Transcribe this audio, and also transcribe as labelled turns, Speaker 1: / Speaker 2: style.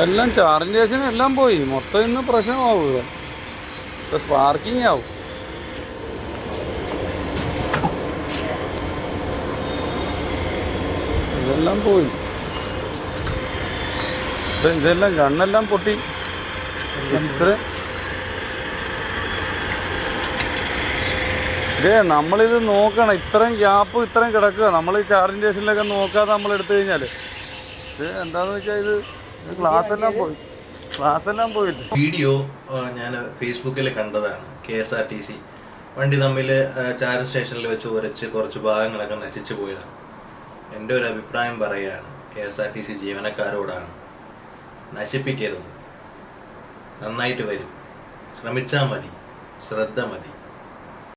Speaker 1: എല്ലാം charging station എല്ലാം പോയി. മൊത്തം ഇന്ന് പ്രശ്നമാവുക ഇപ്പൊ സ്പാർക്കിംഗ് ആവും. ഇതെല്ലാം പോയി. ഇത് ഇതെല്ലാം കണ്ണെല്ലാം പൊട്ടി. ഇത്ര. ഇതേ നമ്മളിത് നോക്കണം. ഇത്രയും ഗ്യാപ്പ് ഇത്രയും കിടക്കുക. നമ്മൾ ഈ ചാർജിങ് സ്റ്റേഷനിലൊക്കെ നോക്കാതെ നമ്മൾ എടുത്തു കഴിഞ്ഞാൽ ഇത് എന്താണെന്ന് വെച്ചാൽ ഇത് ക്ലാസ് എല്ലാം പോയി. ക്ലാസ് എല്ലാം പോയില്ല?
Speaker 2: വീഡിയോ ഞാൻ ഫേസ്ബുക്കിൽ കണ്ടതാണ് K S R T C. വണ്ടി തമ്മിൽ ചാരൻ സ്റ്റേഷനിൽ വെച്ച് ഉരച്ച് കുറച്ച് ഭാഗങ്ങളൊക്കെ നശിച്ചു പോയതാണ്. എന്റെ ഒരു അഭിപ്രായം പറയുകയാണ് K S R T C ജീവനക്കാരോടാണ്. നശിപ്പിക്കരുത്. നന്നായിട്ട് വരും. ശ്രമിച്ചാൽ മതി. ശ്രദ്ധ മതി.